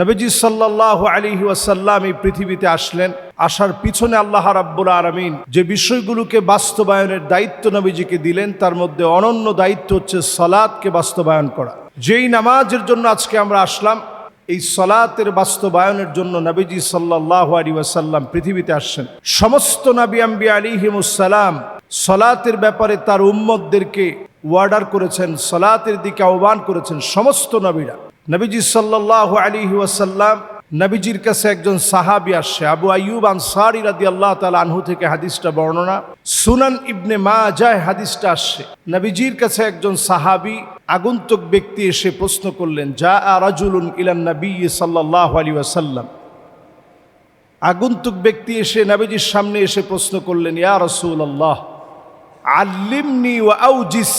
নবীজি সাল্লাহ আলিহি ওয়াসাল্লাম এই পৃথিবীতে আসলেন। আসার পিছনে আল্লাহ রাব্বুল আলমিন যে বিষয়গুলোকে বাস্তবায়নের দায়িত্ব নবীজিকে দিলেন, তার মধ্যে অনন্য দায়িত্ব হচ্ছে সলাদকে বাস্তবায়ন করা। যেই নামাজের জন্য আজকে আমরা আসলাম, এই সলাতের বাস্তবায়নের জন্য নবীজি সাল্লাহ আলী ওয়াসাল্লাম পৃথিবীতে আসছেন। সমস্ত নবী আম্বি আলিহিমুসালাম সলাতের ব্যাপারে তার উম্মতদেরকে ওয়ার্ডার করেছেন, সলাতের দিকে আহ্বান করেছেন সমস্ত নবীরা। নবীজি সাল্লাহ আলী ওয়াসাল্লাম নবীজির কাছে একজন সাহাবি আসছে, আবু আইয়ুব আনসারি রাদি আল্লাহ তালা আনহু থেকে হাদিসটা বর্ণনা। সুনান ইবনে মা যায় হাদিসটা আসছে, নবীজির কাছে একজন সাহাবি আগন্তুক ব্যক্তি এসে প্রশ্ন করলেন যা রাজুলুন ইলান নবী সাল্লাহ আলী ওয়াসাল্লাম? আগন্তুক ব্যক্তি এসে নবীজির সামনে এসে প্রশ্ন করলেন, ইয়া রসুল আল্লাহ আল্লিমনি ও আউজিস,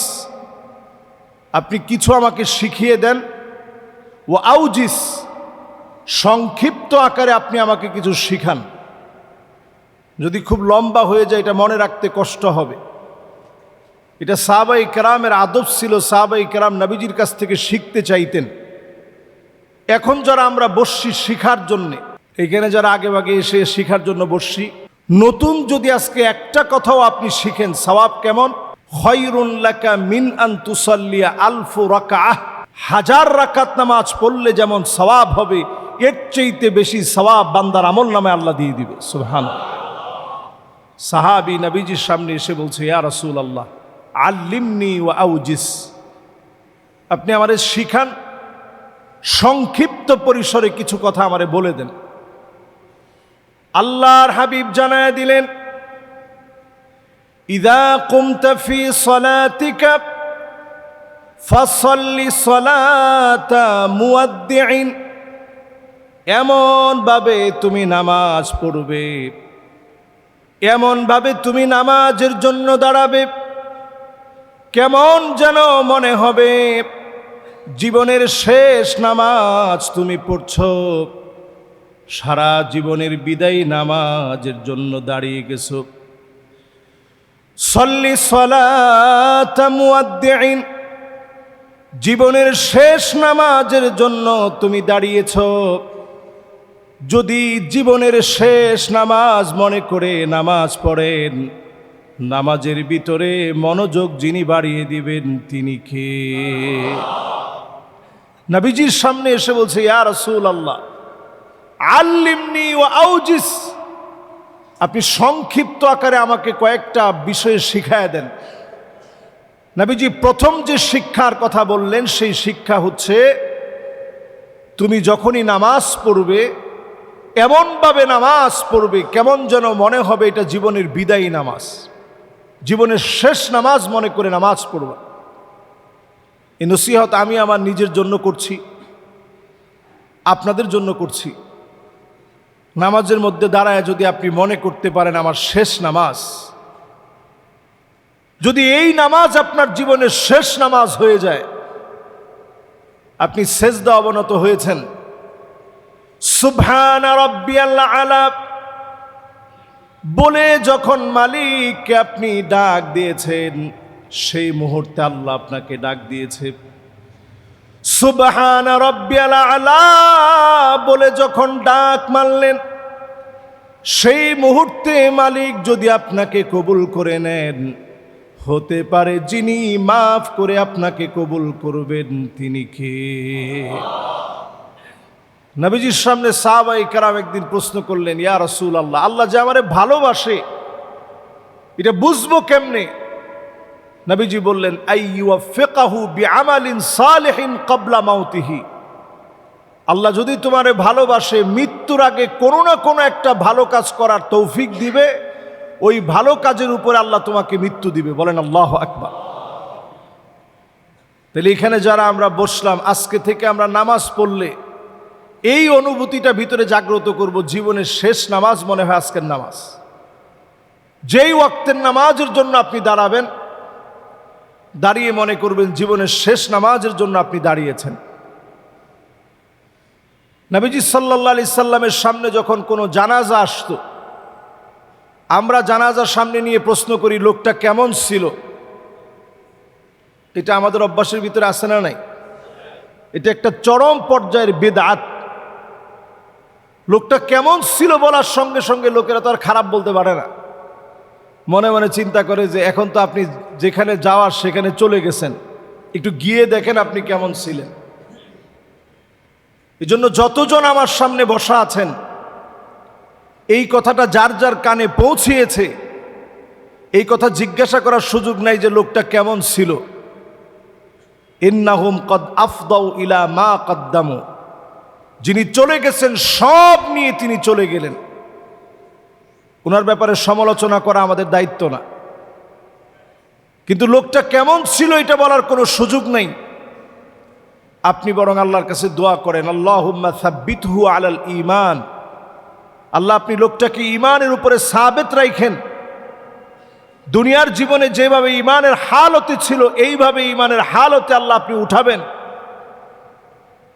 আপনি কিছু আমাকে শিখিয়ে দেন? ও আউজিস, সংক্ষিপ্ত আকারে আপনি আমাকে কিছু শিখান। যদি খুব লম্বা হয়ে যায়, এটা মনে রাখতে কষ্ট হবে। এটা সাহাবাই কেরামের আদব ছিল, সাহাবাই কেরাম নবীজির কাছ থেকে শিখতে চাইতেন। এখন যারা আমরা বসছি শিখার জন্যে, এখানে যারা আগে আগে এসে শিখার জন্য বসছি, নতুন যদি আজকে একটা কথাও আপনি শিখেন, সওয়াব কেমন? খয়রুল্লাকা মিন আন তুসাল্লিয়া আলফু রাকাহ হাজার রাকাত নামাজ পড়লে যেমন সওয়াব হবে, এর চাইতে বেশি সওয়াব বান্দার আমল নামে আল্লাহ দিয়ে দিবে। সুবহান সাহাবি নবীজির সামনে এসে বলছে, ইয়া রাসূল আল্লাহ আল্লিমনি ও আউজিস। আপনি আমাদের শিখান, সংক্ষিপ্ত পরিসরে কিছু কথা আমারে বলে দেন। আল্লাহর হাবিব জানায় দিলেন, ইদা কুমতা ফি সলাতিকা ফাসল্লি সলাতা মুয়াদ্দিইন এমন ভাবে তুমি নামাজ পড়বে। এমনভাবে তুমি নামাজের জন্য দাঁড়াবে। কেমন যেন মনে হবে জীবনের শেষ নামাজ তুমি পড়ছো। সারা জীবনের বিদায়ী নামাজের জন্য দাঁড়িয়ে গেছো। সল্লি সলাতামুয়াদ্দিন জীবনের শেষ নামাজের জন্য তুমি দাঁড়িয়েছ। যদি জীবনের শেষ নামাজ মনে করে নামাজ পড়েন, নামাজের ভিতরে মনোযোগ যিনি বাড়িয়ে দিবেন তিনি কে? নবীজির সামনে এসে বলছে, ইয়া রসুল আল্লাহ আল্লিমনি ও আউজিস। আপনি সংক্ষিপ্ত আকারে আমাকে কয়েকটা বিষয় শিখায় দেন। নবীজি, প্রথম যে শিক্ষার কথা বললেন, সেই শিক্ষা হচ্ছে, তুমি যখনই নামাজ পড়বে, এমনভাবে নামাজ পড়বে, কেমন যেন মনে হবে এটা জীবনের বিদায়ী নামাজ। জীবনের শেষ নামাজ মনে করে নামাজ পড়বা। এই নসিহত আমি আমার নিজের জন্য করছি, আপনাদের জন্য করছি। নামাজের মধ্যে দাঁড়ায় যদি আপনি মনে করতে পারেন, আমার শেষ নামাজ যদি এই নামাজ আপনার জীবনের শেষ নামাজ হয়ে যায়, আপনি সেজদা অবনত হয়েছেন। আলা। বলে যখন মালিককে আপনি ডাক দিয়েছেন, সেই মুহূর্তে আল্লাহ আপনাকে ডাক দিয়েছে। সুবহান বলে যখন ডাক মারলেন, সেই মুহূর্তে মালিক যদি আপনাকে কবুল করে নেন হতে পারে যিনি মাফ করে আপনাকে কবুল করবেন, তিনি কে? নবীজির সামনে সাহাবাই কারাম একদিন প্রশ্ন করলেন, ইয়া রসুল আল্লাহ আল্লাহ যে আমারে ভালোবাসে, এটা বুঝব কেমনে? নবীজি বললেন ক্বাবলা মাউতিহি। আল্লাহ যদি তোমারে ভালোবাসে, মৃত্যুর আগে কোনো না কোনো একটা ভালো কাজ করার তৌফিক দিবে। ওই ভালো কাজের উপরে আল্লাহ তোমাকে মৃত্যু দিবে। বলেন, আল্লাহ আকবার। তাহলে এখানে যারা আমরা বসলাম, আজকে থেকে আমরা নামাজ পড়লে এই অনুভূতিটা ভিতরে জাগ্রত করব, জীবনের শেষ নামাজ মনে হয় আজকের নামাজ। যেই ওয়াক্তের নামাজের জন্য আপনি দাঁড়াবেন, দাঁড়িয়ে মনে করবেন জীবনের শেষ নামাজের জন্য আপনি দাঁড়িয়েছেন। নবীজি সাল্লা সাল্লামের সামনে যখন কোনো জানাজা আসতো আমরা জানাজার সামনে নিয়ে প্রশ্ন করি, লোকটা কেমন ছিল? এটা আমাদের অভ্যাসের ভিতরে আসে না নাই? এটা একটা চরম পর্যায়ের বেদাত। লোকটা কেমন ছিল বলার সঙ্গে সঙ্গে লোকেরা তো আর খারাপ বলতে পারে না। মনে মনে চিন্তা করে যে এখন তো আপনি যেখানে যাওয়ার সেখানে চলে গেছেন। একটু গিয়ে দেখেন আপনি কেমন ছিলেন। এই জন্য যতজন আমার সামনে বসা আছেন এই কথাটা যার যার কানে পৌঁছিয়েছে, এই কথা জিজ্ঞাসা করার সুযোগ নাই যে লোকটা কেমন ছিল। ইন্নাহুম কদ আফদাউ ইলা মা কদ্দামু। যিনি চলে গেছেন, সব নিয়ে তিনি চলে গেলেন। ওনার ব্যাপারে সমালোচনা করা আমাদের দায়িত্ব না। কিন্তু লোকটা কেমন ছিল এটা বলার কোনো সুযোগ নেই। আপনি বরং আল্লাহর কাছে দোয়া করেন আল্লাহ সাব্বিতহু আলাল ইমান আল্লাহ আপনি লোকটাকে ইমানের উপরে সাবেত রাখেন দুনিয়ার জীবনে যেভাবে ইমানের হালতে ছিল, এইভাবে ইমানের হালতে আল্লাহ আপনি উঠাবেন।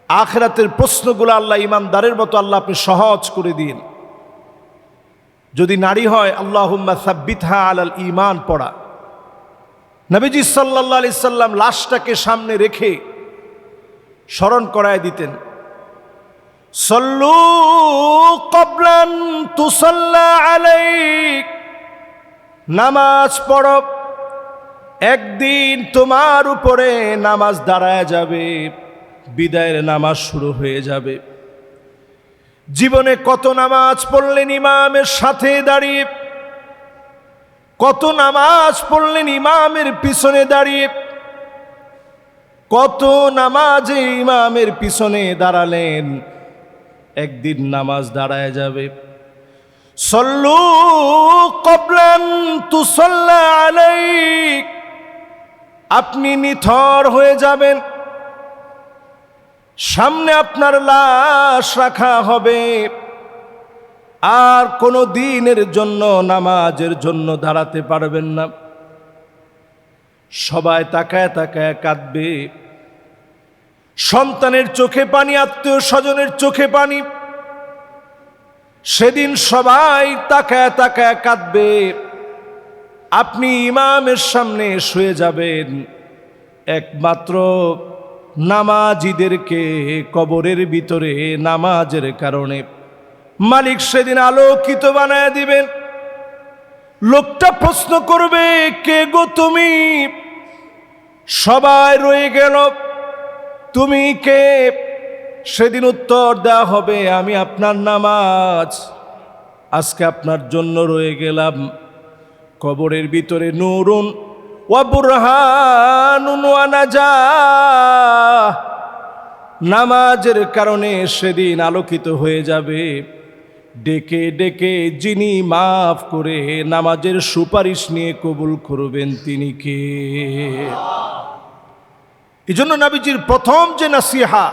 আখেরাতের প্রশ্নগুলো আল্লাহ ইমানদারের মতো আল্লাহ আপনি সহজ করে দিন যদি নারী হয়, আল্লাহুম্মা সাব্বিতহা আলাল ইমান পড়া। নবীজি সাল্লাহ আলি সাল্লাম লাশটাকে সামনে রেখে স্মরণ করায় দিতেন। সল্লু কবলান তুসল্লা আলাইক। নামাজ পড়ো। একদিন তোমার উপরে নামাজ দাঁড়ায় যাবে। বিদায়ের নামাজ শুরু হয়ে যাবে। জীবনে কত নামাজ পড়লেন ইমামের সাথে দাঁড়িয়ে। কত নামাজ পড়লেন ইমামের পিছনে দাঁড়িয়ে। কত নামাজে ইমামের পিছনে দাঁড়ালেন। একদিন নামাজ দাঁড়ায় যাবে। সল্লু কবলান তুসল্লা আলাইক। আপনি নিথর হয়ে যাবেন। সামনে আপনার লাশ রাখা হবে। আর কোনো দিনের জন্য, নামাজের জন্য দাঁড়াতে পারবেন না। সবাই তাকায় তাকায় কাঁদবে। সন্তানের চোখে পানি, আত্মীয় স্বজনের চোখে পানি। সেদিন সবাই তাকায় তাকায় কাঁদবে। আপনি ইমামের সামনে শুয়ে যাবেন। একমাত্র নামাজিদেরকে কবরের ভিতরে নামাজের কারণে। মালিক সেদিন আলোকিত বানায় দিবেন। লোকটা প্রশ্ন করবে, কে গো তুমি? সবাই রয়ে গেল। তুমি কে? সেদিন উত্তর দেওয়া হবে, আমি আপনার নামাজ। আজকে আপনার জন্য রয়ে গেলাম কবরের ভিতরে নুরুন নামাজের কারণে সেদিন আলোকিত হয়ে যাবে। ডেকে ডেকে যিনি মাফ করে নামাজের সুপারিশ নিয়ে কবুল করবেন তিনি কে? এই জন্য নাবিজির প্রথম যে নাসিহা,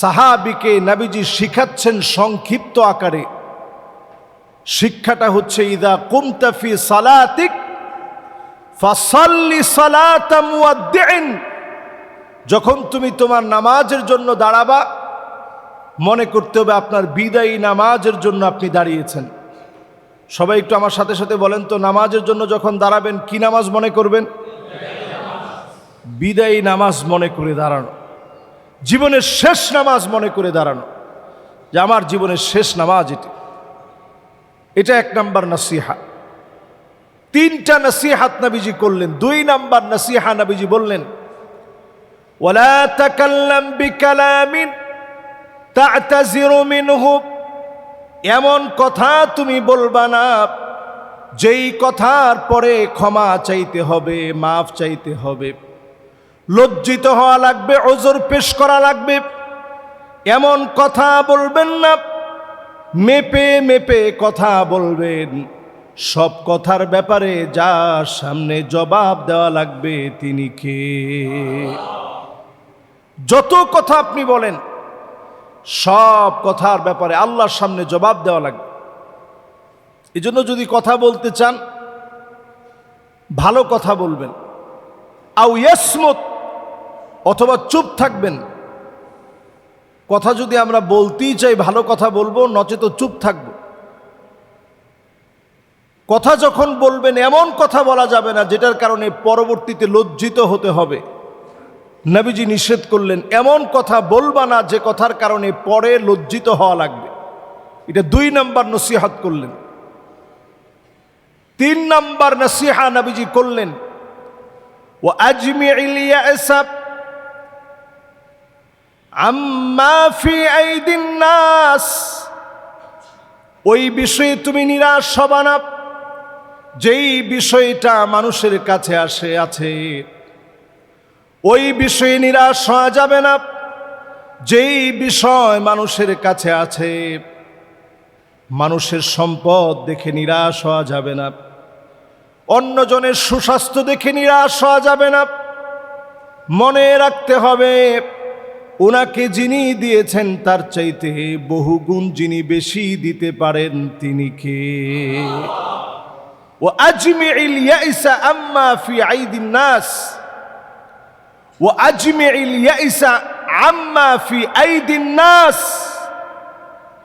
সাহাবিকে নাবিজি শিখাচ্ছেন সংক্ষিপ্ত আকারে। শিক্ষাটা হচ্ছে, ইদা কুমতাফি সালাতিক, ফাসাল্লি যখন তুমি তোমার নামাজের জন্য দাঁড়াবা, মনে করতে হবে আপনার বিদায়ী নামাজের জন্য আপনি দাঁড়িয়েছেন। সবাই একটু আমার সাথে সাথে বলেন তো, নামাজের জন্য যখন দাঁড়াবেন, কি নামাজ মনে করবেন? বিদায়ী নামাজ মনে করে দাঁড়ানো। জীবনের শেষ নামাজ মনে করে দাঁড়ানো। যে আমার জীবনের শেষ নামাজ এটি। এটা এক নাম্বার নাসিহা। তিনটা নাসিহাত নাবিজি করলেন। দুই নাম্বার নাসিহা নাবিজি বললেন মিনহু। এমন কথা তুমি বলবা না। যেই কথার পরে ক্ষমা চাইতে হবে, মাফ চাইতে হবে। লজ্জিত হওয়া লাগবে, ওজোর পেশ করা লাগবে। এমন কথা বলবেন না, মেপে মেপে কথা বলবেন। সব কথার ব্যাপারে যা সামনে জবাব দেওয়া লাগবে তিনি কে। যত কথা আপনি বলেন, সব কথার ব্যাপারে আল্লাহর সামনে জবাব দেওয়া লাগবে। এই জন্য যদি কথা বলতে চান, ভালো কথা বলবেন। আউ ইয়াসমত অথবা চুপ থাকবেন। কথা যদি আমরা বলতেই চাই, ভালো কথা বলব, নচেত চুপ থাকব। কথা যখন বলবেন, এমন কথা বলা যাবে না, যেটার কারণে পরবর্তীতে লজ্জিত হতে হবে। নবীজি নিষেধ করলেন, এমন কথা বলবা না যে কথার কারণে পরে লজ্জিত হওয়া লাগবে। এটা দুই নম্বর নসিহাত করলেন। তিন নম্বর নসিহা নবীজি করলেন। ও আজমিল ইয়াসাব আম্মা ফি আইদিন নাস। ওই বিষয়ে তুমি নিরাশ হবা না। যেই বিষয়টা মানুষের কাছে আসে, আছে। ওই বিষয়ে নিরাশ হওয়া যাবে না। যেই বিষয় মানুষের কাছে আছে, মানুষের সম্পদ দেখে নিরাশ হওয়া যাবে না। অন্যজনের সুস্বাস্থ্য দেখে নিরাশ হওয়া যাবে না। মনে রাখতে হবে ওনাকে যিনি দিয়েছেন, তার চাইতে বহু গুণ যিনি বেশি দিতে পারেন তিনি কে? ও আজমিল ইয়াইসা আম্মা ফি আইদিন নাস। ও আজমিল ইয়াইসা আম্মা ফি আইদিন নাস।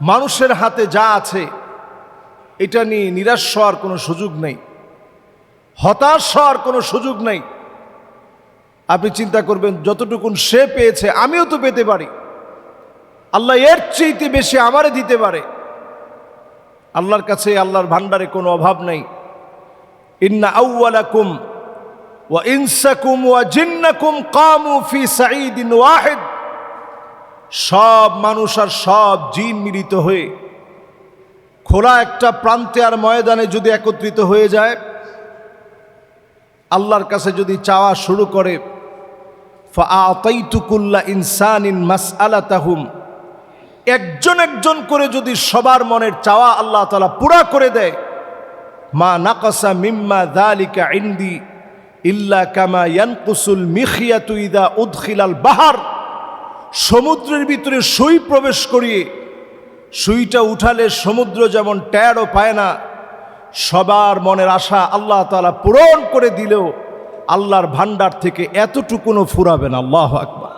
মানুষের হাতে যা আছে, এটা নিয়ে নিরাশ হওয়ার কোনো সুযোগ নেই। হতাশ হওয়ার কোনো সুযোগ নেই। আপনি চিন্তা করবেন, যতটুকুন সে পেয়েছে, আমিও তো পেতে পারি। আল্লাহ এর চেয়েতে বেশি আমারে দিতে পারে। আল্লাহর কাছে আল্লাহর ভান্ডারে কোনো অভাব নেই। ইন্না আউ্লাকুম ওয়া ইনসাকুম ওয়া জিন্নাকুম কামু ফি সাঈদিন ওয়াহিদ। সব মানুষ আর সব জিন মিলিত হয়ে খোলা একটা প্রান্তে আর ময়দানে যদি একত্রিত হয়ে যায়, আল্লাহর কাছে যদি চাওয়া শুরু করে ফাআতাইতুকুল্লা ইনসানিন মাসআলাতাহুম। একজন একজন করে যদি সবার মনের চাওয়া আল্লাহ তাআলা পুরা করে দেয়, মা নাকাসা মিম্মা দালিকা ইনদি ইল্লা কামা ইয়ানকুসুল মিখিয়াতু ইদা উদখিলাল বাহার। সমুদ্রের ভিতরে সুই প্রবেশ করিয়ে সুইটা উঠালে সমুদ্র যেমন ট্যারও পায় না, সবার মনের আশা আল্লাহ তালা পূরণ করে দিলেও আল্লাহর ভান্ডার থেকে এতটুকুনও ফুরাবে না আল্লাহ আকবার।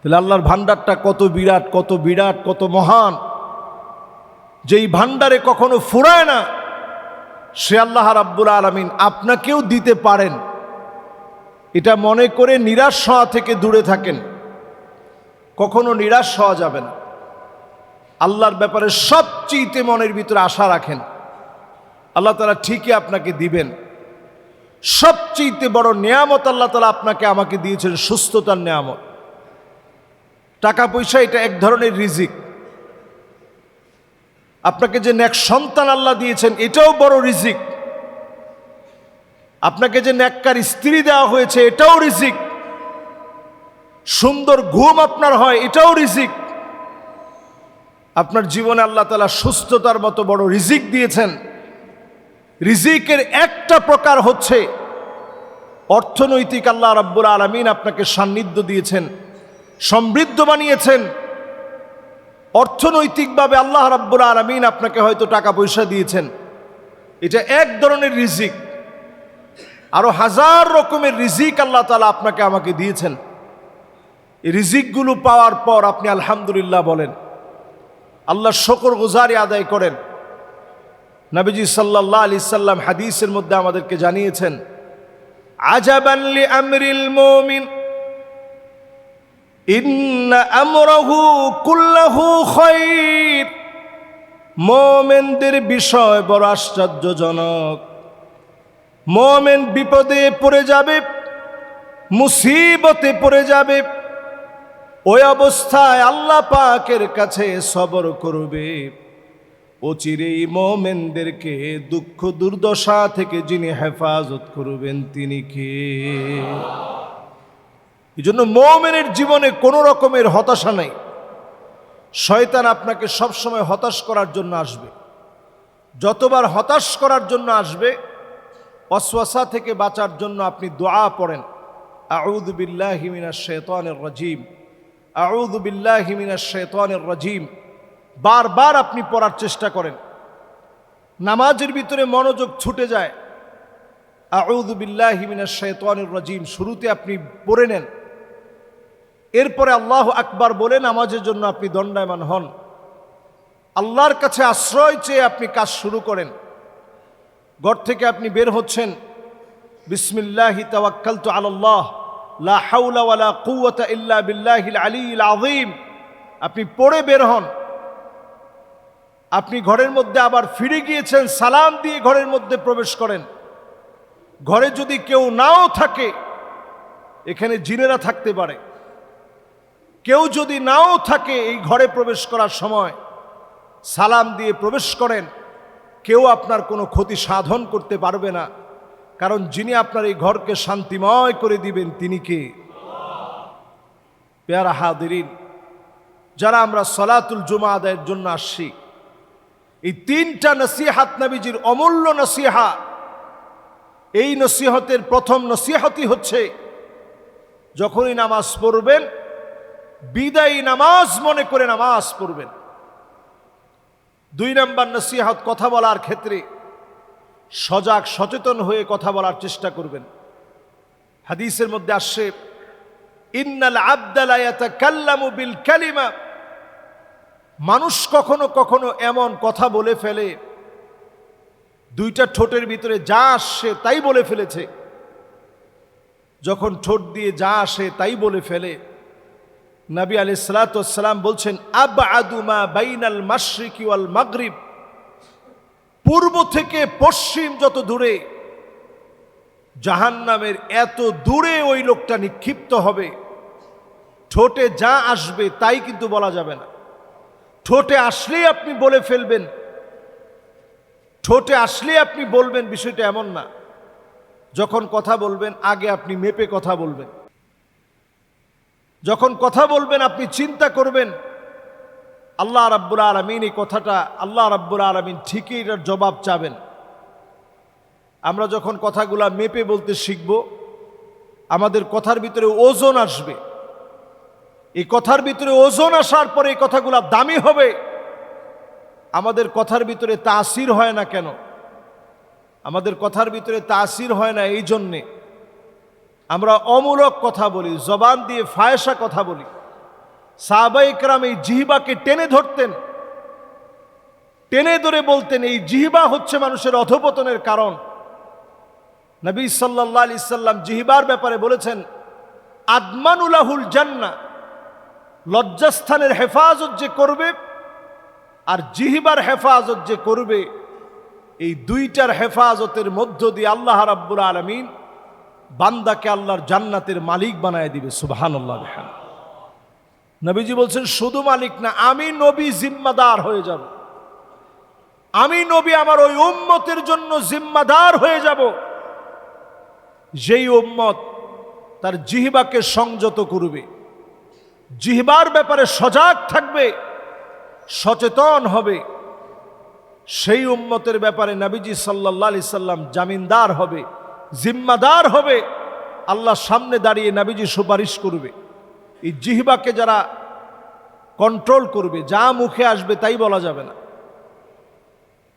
তাহলে আল্লাহর ভান্ডারটা কত বিরাট কত বিরাট, কত মহান। যেই ভান্ডারে কখনো ফুরায় না, সে আল্লাহ রাব্বুল আলমিন আপনাকেও দিতে পারেন। এটা মনে করে নিরাশ হওয়া থেকে দূরে থাকেন। কখনো নিরাশ হওয়া যাবে না। আল্লাহর ব্যাপারে সবচেয়ে মনের ভিতরে আশা রাখেন। আল্লাহ তালা ঠিকই আপনাকে দিবেন। সবচেয়ে বড় নেয়ামত আল্লাহ তালা আপনাকে আমাকে দিয়েছেন সুস্থতার নেয়ামত। টাকা পয়সা এটা এক ধরনের রিজিক। আপনাকে যে ন্যাক সন্তান আল্লাহ দিয়েছেন, এটাও বড় রিজিক। আপনাকে যে ন্যাক্কার স্ত্রী দেওয়া হয়েছে, এটাও রিজিক। সুন্দর ঘুম আপনার হয়, এটাও রিজিক। আপনার জীবনে আল্লাহ তালা সুস্থতার মতো বড় রিজিক দিয়েছেন। রিজিকের একটা প্রকার হচ্ছে অর্থনৈতিক আল্লাহ রাব্বুল আলমিন আপনাকে সান্নিধ্য দিয়েছেন, সমৃদ্ধ বানিয়েছেন। অর্থনৈতিকভাবে আল্লাহ রাব্বুল আলমিন আপনাকে হয়তো টাকা পয়সা দিয়েছেন। এটা এক ধরনের রিজিক। আরও হাজার রকমের রিজিক আল্লাহ তালা আপনাকে আমাকে দিয়েছেন। এই রিজিকগুলো পাওয়ার পর আপনি আলহামদুলিল্লাহ বলেন, আল্লাহ শকর গুজারি আদায় করেন। নবীজি সাল্লাহ আলি সাল্লাম হাদিসের মধ্যে আমাদেরকে জানিয়েছেন আজাবানলি আমরিল মোমিন মোমেনদের বিষয় বড় আশ্চর্যজনক। মোমেন বিপদে পড়ে যাবে, মুসিবতে পড়ে যাবে, ওই অবস্থায় আল্লাহ পাকের কাছে সবর করবে। অচিরেই মোমেনদেরকে দুঃখ দুর্দশা থেকে যিনি হেফাজত করবেন, তিনি কে? এই জন্য মোমেনের জীবনে কোনো রকমের হতাশা নেই। শয়তান আপনাকে সবসময় হতাশ করার জন্য আসবে। যতবার হতাশ করার জন্য আসবে, অশ্বাসা থেকে বাঁচার জন্য আপনি দোয়া পড়েন। আউদু বিল্লাহিমিনা শেতানের রাজিম। আউদু বিল্লাহিমিনা শেতানের রাজিম। বারবার আপনি পড়ার চেষ্টা করেন। নামাজের ভিতরে মনোযোগ ছুটে যায়। আউদু বিল্লাহিমিনা শেতানের রাজিম, শুরুতে আপনি পড়ে নেন। এরপরে আল্লাহ আকবার বলে নামাজের জন্য আপনি দণ্ডায়মান হন। আল্লাহর কাছে আশ্রয় চেয়ে আপনি কাজ শুরু করেন। ঘর থেকে আপনি বের হচ্ছেন। বিসমিল্লাহি তাওয়াক্কাল তো আল্লাহ লা হাউলা ওয়ালা কুওয়াতা ইল্লা বিল্লাহিল আলিল আযীম। আপনি পড়ে বের হন। আপনি ঘরের মধ্যে আবার ফিরে গিয়েছেন, সালাম দিয়ে ঘরের মধ্যে প্রবেশ করেন। ঘরে যদি কেউ নাও থাকে, এখানে জিনেরা থাকতে পারে। কেউ যদি নাও থাকে এই ঘরে প্রবেশ করার সময়, সালাম দিয়ে প্রবেশ করেন, কেউ আপনার কোনো ক্ষতি সাধন করতে পারবে না। কারণ যিনি আপনার এই ঘরকে শান্তিময় করে দিবেন, তিনি কে? পেয়ারা হাদিরিন যারা আমরা সলাতুল জুমা আদায়ের জন্য আসছি এই তিনটা নসিহাত নবীজির অমূল্য নসিহা। এই নসিহতের প্রথম নসিহতই হচ্ছে, যখনই নামাজ পড়বেন, বিদায়ী নামাজ মনে করে নামাজ পড়বেন। দুই নম্বর নসিহত কথা বলার ক্ষেত্রে সজাগ সচেতন হয়ে কথা বলার চেষ্টা করবেন। হাদিসের মধ্যে আসছে, ইন্নাল আবদালায়াতা কাল্লামু বিল কালিমা। মানুষ কখনো কখনো এমন কথা বলে ফেলে, দুইটা ঠোঁটের ভিতরে যা আসে তাই বলে ফেলেছে। যখন ঠোঁট দিয়ে যা আসে তাই বলে ফেলে। নবী আলি সালাতাম বলছেন আব আদুমা বাইনাল মাসরিকি ওয়াল মাগরিব। পূর্ব থেকে পশ্চিম যত দূরে, জাহান্নামের এত দূরে ওই লোকটা নিক্ষিপ্ত হবে। ঠোঁটে যা আসবে তাই কিন্তু বলা যাবে না। ঠোঁটে আসলেই আপনি বলে ফেলবেন। ঠোঁটে আসলেই আপনি বলবেন, বিষয়টা এমন না। যখন কথা বলবেন, আগে আপনি মেপে কথা বলবেন। যখন কথা বলবেন, আপনি চিন্তা করবেন, আল্লাহ রাব্বুল আলমিন এই কথাটা, আল্লাহ রাব্বুল আলমিন ঠিকই এটার জবাব চাবেন। আমরা যখন কথাগুলা মেপে বলতে শিখব, আমাদের কথার ভিতরে ওজন আসবে। এই কথার ভিতরে ওজন আসার পরে এই কথাগুলা দামি হবে। আমাদের কথার ভিতরে তাসির হয় না কেন? আমাদের কথার ভিতরে তাসির হয় না এই জন্যে আমরা অমূলক কথা বলি, জবান দিয়ে ফায়সা কথা বলি। সাহাবাইকরাম এই জিহিবাকে টেনে ধরতেন। টেনে ধরে বলতেন, এই জিহিবা হচ্ছে মানুষের অধপতনের কারণ। নবী সাল্লাহ আলি সাল্লাম জিহিবার ব্যাপারে বলেছেন, আদমানুলাহুল জান্না লজ্জাস্থানের হেফাজত যে করবে আর জিহিবার হেফাজত যে করবে, এই দুইটার হেফাজতের মধ্য দিয়ে আল্লাহ রাব্বুল আলমিন বান্দাকে আল্লাহর জান্নাতের মালিক বানায় দিবে সুবাহান আল্লাহ নবীজি বলছেন, শুধু মালিক না, আমি নবী জিম্মাদার হয়ে যাব। আমি নবী আমার ওই উম্মতের জন্য জিম্মাদার হয়ে যাব। যেই উম্মত তার জিহিবাকে সংযত করবে জিহবার ব্যাপারে সজাগ থাকবে, সচেতন হবে। সেই উম্মতের ব্যাপারে নাবিজি সাল্লাহ আলি সাল্লাম জামিনদার হবে, জিম্মাদার হবে। আল্লাহ সামনে দাঁড়িয়ে নাবিজি সুপারিশ করবে। এই জিহবাকে যারা কন্ট্রোল করবে, যা মুখে আসবে তাই বলা যাবে না।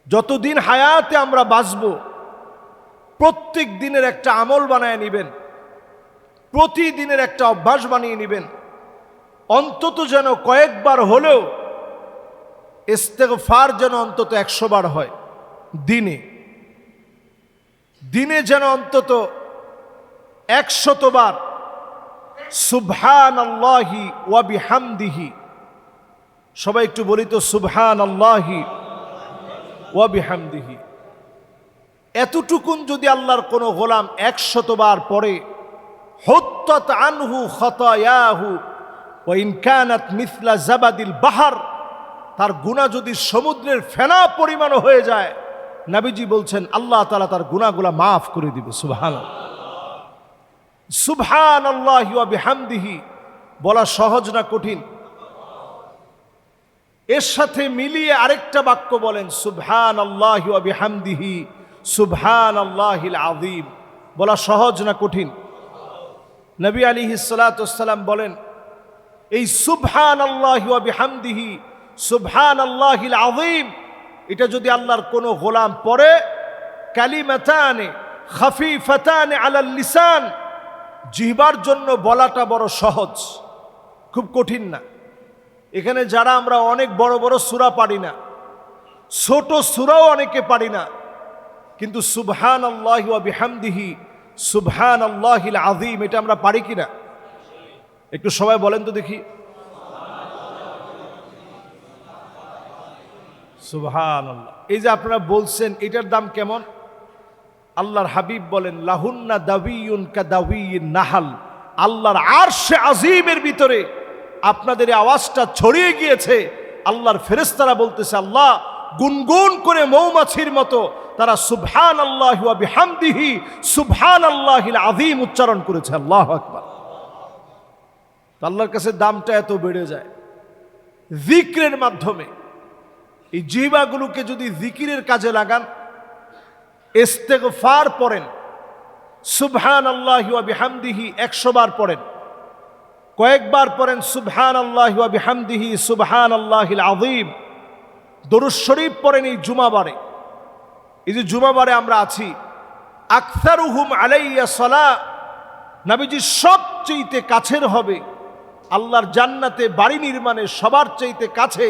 যতদিন হায়াতে আমরা বাঁচব, প্রত্যেক দিনের একটা আমল বানায় নিবেন, প্রতিদিনের একটা অভ্যাস বানিয়ে নেবেন। অন্তত যেন কয়েকবার হলেও ইস্তেগফার যেন অন্তত একশো বার হয় দিনে। দিনে যেন অন্তত একশতবার সুবহান আল্লাহি ওয়াবি হামদিহি সবাই একটু বলি তো সুবহান আল্লাহি ওয়াবি হামদিহি এতটুকুন যদি আল্লাহর কোনো গোলাম একশতবার পরে হত্যাত আনহু খতায়াহু ও ইনকানাত মিথলা জাবাদিল বাহার, তার গুণা যদি সমুদ্রের ফেনা পরিমাণও হয়ে যায়, নাবিজি বলছেন, আল্লাহ তালা তার গুণাগুলা মাফ করে দিবে সুবহান সুবহান আল্লাহ বলা সহজ না কঠিন। এর সাথে মিলিয়ে আরেকটা বাক্য বলেন সুবহান আল্লাহ বিহামদিহি সুবহান আল্লাহিল আদিম বলা সহজ না কঠিন। নবী আলী সালাতাম বলেন এই সুবহান আল্লাহ বিহামদিহি সুবহান আল্লাহিল আদিম এটা যদি আল্লাহর কোনো গোলাম পড়ে, কালিমাতানে খাফিফাতানে আলাল লিসান, জিহবার জন্য বলাটা বড় সহজ, খুব কঠিন না। এখানে যারা আমরা অনেক বড় বড় সুরা পারি না, ছোট সুরাও অনেকে পারি না, কিন্তু সুবহান আল্লাহ বিহামদিহি সুবহান আল্লাহিল আদিম এটা আমরা পারি কিনা? একটু সবাই বলেন তো দেখি। সুবহান এই যে আপনারা বলছেন, এটার দাম কেমন? আল্লাহর হাবিব বলেন, লাহুন্না দাবিউন কা নাহাল। আল্লাহর আরশে আজিমের ভিতরে আপনাদের আওয়াজটা ছড়িয়ে গিয়েছে। আল্লাহর ফেরেশতারা বলতেছে, আল্লাহ, গুনগুন করে মৌমাছির মতো তারা সুবহান আল্লাহ সুবহান আল্লাহিল আযীম উচ্চারণ করেছে। আল্লাহ আকবার। তো আল্লাহর কাছে দামটা এত বেড়ে যায়। জিক্রের মাধ্যমে এই জিবাগুলোকে যদি জিকিরের কাজে লাগান, ইস্তেগফার পড়েন সুবহান আল্লাহ বিহামদিহি একশো বার পড়েন, কয়েকবার পড়েন সুবহান আল্লাহ বিহামদিহি সুবহান আল্লাহিল আযীম, দরুদ শরীফ পড়েন এই জুমাবারে। এই যে জুমাবারে আমরা আছি, আকসারুহুম আলাইয়া সলা, নাবিজি সবচেয়েতে কাছের হবে। আল্লাহর জান্নাতে বাড়ি নির্মাণের সবার চাইতে কাছে।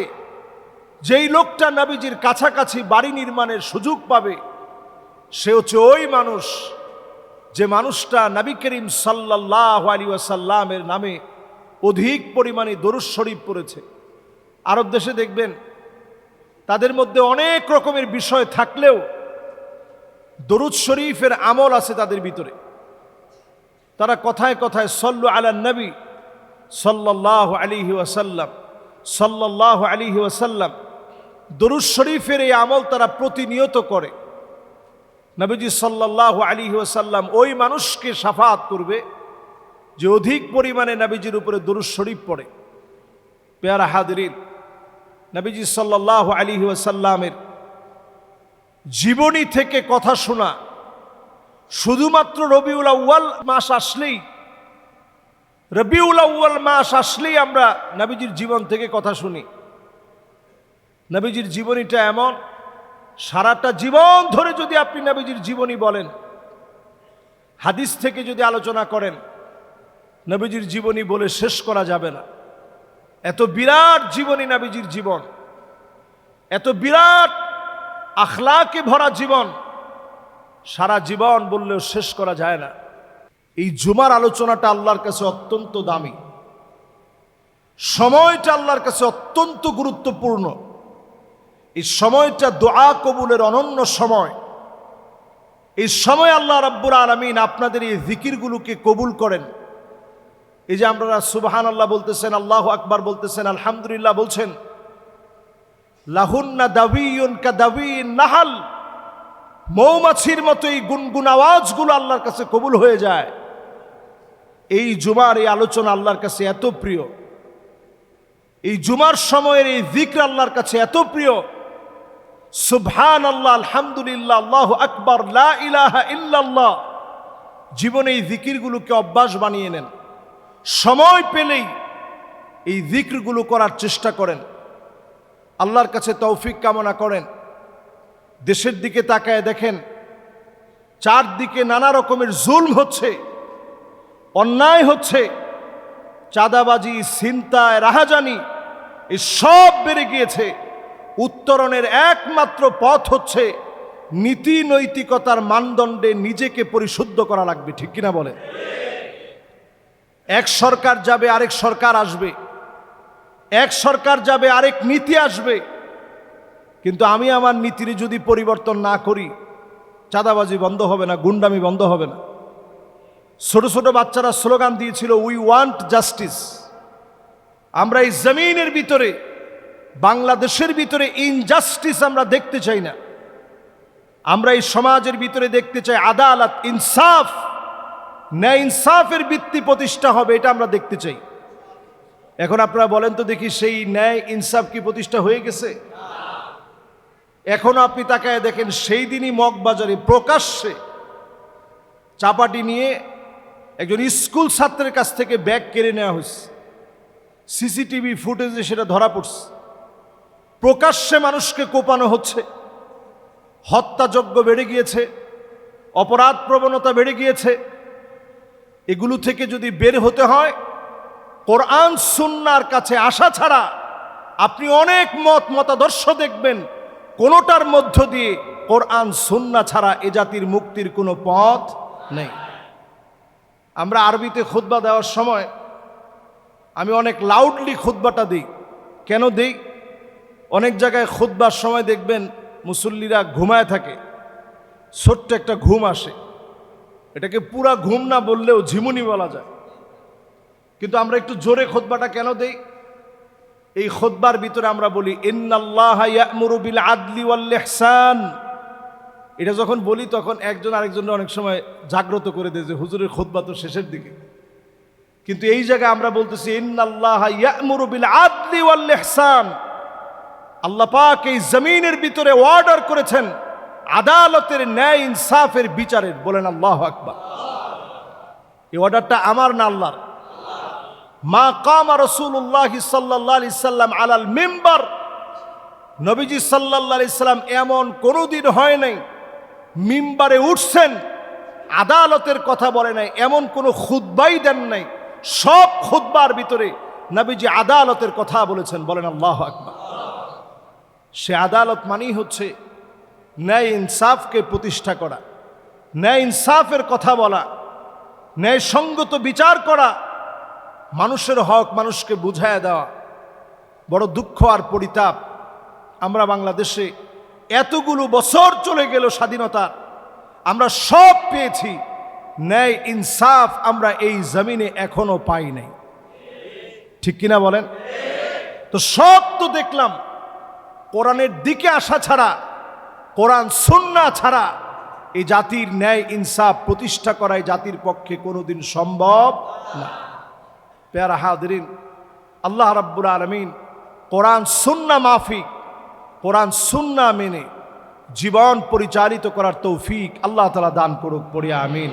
যেই লোকটা নাবিজির কাছাকাছি বাড়ি নির্মাণের সুযোগ পাবে, সে হচ্ছে ওই মানুষ যে মানুষটা নবী করিম সাল্লাহ আলী ওয়াসাল্লামের নামে অধিক পরিমাণে দরুদ শরীফ পড়েছে। আরব দেশে দেখবেন, তাদের মধ্যে অনেক রকমের বিষয় থাকলেও দরুদ শরীফের আমল আছে তাদের ভিতরে। তারা কথায় কথায় সল্লু আলা নবী সাল্লাহ আলিহি ওয়াসাল্লাম সাল্লাহ আলিহি ওয়াসাল্লাম, দরুদ শরীফের এই আমল তারা প্রতিনিয়ত করে। নবীজি সাল্লাহ আলী ওসাল্লাম ওই মানুষকে সাফাত করবে যে অধিক পরিমাণে নবীজির উপরে দরুদ শরীফ পড়ে। পেয়ারা হাদরিন নবীজি সাল্লাহ আলী ওসাল্লামের জীবনী থেকে কথা শোনা, শুধুমাত্র রবিউল আউ্য়াল মাস আসলেই রবিউল আউ্য়াল মাস আসলেই আমরা নাবিজির জীবন থেকে কথা শুনি। নবীজির জীবনীটা এমন, সারাটা জীবন ধরে যদি আপনি নাবিজির জীবনী বলেন, হাদিস থেকে যদি আলোচনা করেন, নবীজির জীবনী বলে শেষ করা যাবে না। এত বিরাট জীবনী নাবিজির জীবন, এত বিরাট আখলাকে ভরা জীবন, সারা জীবন বললেও শেষ করা যায় না। এই জুমার আলোচনাটা আল্লাহর কাছে অত্যন্ত দামি। সময়টা আল্লাহর কাছে অত্যন্ত গুরুত্বপূর্ণ। এই সময়টা দোয়া কবুলের অনন্য সময়। এই সময় আল্লাহ রাব্বুর আলমিন আপনাদের এই জিকিরগুলোকে কবুল করেন। এই যে আপনারা সুবাহান আল্লাহ বলতেছেন, আল্লাহ আকবার বলতেছেন, আলহামদুলিল্লাহ বলছেন, লাহুন্না দাবিউন কা দাবিন নাহাল। মৌমাছির মতো এই গুনগুন আওয়াজগুলো আল্লাহর কাছে কবুল হয়ে যায়। এই জুমার এই আলোচনা আল্লাহর কাছে এত প্রিয়। এই জুমার সময়ের এই জিক্র আল্লাহর কাছে এত প্রিয়। সুবহান আল্লাহ আলহামদুলিল্লাহ, আল্লাহ আকবর ইলাহা ইল্লাল্লাহ। জীবনে এই জিকিরগুলোকে অভ্যাস বানিয়ে নেন। সময় পেলেই এই জিক্রগুলো করার চেষ্টা করেন। আল্লাহর কাছে তৌফিক কামনা করেন। দেশের দিকে তাকায় দেখেন, চারদিকে নানা রকমের জুলম হচ্ছে। অন্যায় হচ্ছে, চাঁদাবাজি ছিনতায় রাহাজানি সব বেড়ে গিয়েছে। উত্তরণের একমাত্র পথ হচ্ছে নীতি নৈতিকতার মানদণ্ডে নিজেকে পরিশুদ্ধ করা লাগবে, ঠিক কিনা বলে এক সরকার যাবে, আরেক সরকার আসবে। এক সরকার যাবে, আরেক নীতি আসবে। কিন্তু আমি আমার নীতির যদি পরিবর্তন না করি, চাঁদাবাজি বন্ধ হবে না, গুন্ডামি বন্ধ হবে না। ছোট ছোট বাচ্চারা স্লোগান দিয়েছিল উই ওয়ান্ট জাস্টিস আমরা এই জমিনের ভিতরে, বাংলাদেশের ভিতরে ইনজাস্টিস আমরা দেখতে চাই না। আমরা এই সমাজের ভিতরে দেখতে চাই আদালত, ইনসাফ, ন্যায় ইনসাফের ভিত্তি প্রতিষ্ঠা হবে, এটা আমরা দেখতে চাই। এখন আপনারা বলেন তো দেখি সেই ন্যায় ইনসাফ কি প্রতিষ্ঠা হয়ে গেছে? এখনও আপনি তাকায় দেখেন, সেই দিনই মগবাজারে প্রকাশ্যে চাপাটি নিয়ে একজন স্কুল ছাত্রের কাছ থেকে ব্যাগ কেড়ে নেওয়া হয়েছে। সিসিটিভি ফুটেজে সেটা ধরা পড়ছে। প্রকাশ্যে মানুষকে কোপানো হচ্ছে। হত্যাযজ্ঞ বেড়ে গিয়েছে। অপরাধ প্রবণতা বেড়ে গিয়েছে। এগুলো থেকে যদি বের হতে হয়, কোরআন, সুন্নার কাছে আসা ছাড়া আপনি অনেক মত, মতাদর্শ দেখবেন। কোনোটার মধ্য দিয়ে কোরআন, সুন্না ছাড়া এ জাতির মুক্তির কোনো পথ নেই। আমরা আরবিতে খুতবা দেওয়ার সময় আমি অনেক লাউডলি খুতবাটা দিই। কেন দিই? অনেক জায়গায় খুদ্বার সময় দেখবেন মুসল্লিরা ঘুমায় থাকে। ছোট্ট একটা ঘুম আসে। এটাকে পুরা ঘুম না বললেও ঝিমুনি বলা যায়। কিন্তু আমরা একটু জোরে খোদবাটা কেন দেই? এই খোদবার ভিতরে আমরা বলি, ইন্নাল্লাহ ইয়ামুরু বিল আদলি ওয়াল ইহসান। এটা যখন বলি, তখন একজন আরেকজন অনেক সময় জাগ্রত করে দেয় যে, হুজুরের খোদবা তো শেষের দিকে। কিন্তু এই জায়গায় আমরা বলতেছি আল্লাহ পাক এই জমিনের ভিতরে অর্ডার করেছেন আদালতের ন্যায় ইনসাফের বিচারের। বলেন আল্লাহ আকবার। এই অর্ডারটা আমার না আল্লাহর? মা কামা রসুল্লাহ সাল্লাহ সাল্লাম আলাল মেম্বার। নবীজি সাল্লাহ সাল্লাম এমন কোনোদিন হয় নাই মিম্বারে উঠছেন, আদালতের কথা বলে নাই, এমন কোনো খুদ্বাই দেন নাই, সব খুদ্বার ভিতরে নবীজি আদালতের কথা বলেছেন, বলেন আল্লাহ আকবার। সে আদালত মানেই হচ্ছে ন্যায় ইনসাফকে প্রতিষ্ঠা করা, ন্যায় ইনসাফের কথা বলা, ন্যায় সঙ্গত বিচার করা, মানুষের হক মানুষকে বুঝায় দেওয়া, বড় দুঃখ আর পরিতাপ। আমরা বাংলাদেশে এতগুলো বছর চলে গেল স্বাধীনতা আমরা সব পেয়েছি। ন্যায় ইনসাফ আমরা এই জমিনে এখনও পাই নাই। ঠিক কিনা বলেন? তো সব তো দেখলাম, কোরআনের দিকে আসা ছাড়া, কোরআন সুন্না ছাড়া এই জাতির ন্যায় ইনসাফ প্রতিষ্ঠা করা এই জাতির পক্ষে কোনোদিন সম্ভব না। পেয়ারা হাদরিন আল্লাহ রাব্বুল আলমিন কোরআন সুন্না মাফিক কোরআন সুন্না মেনে জীবন পরিচালিত করার তৌফিক আল্লাহ তালা দান করুক পড়িয়া আমিন।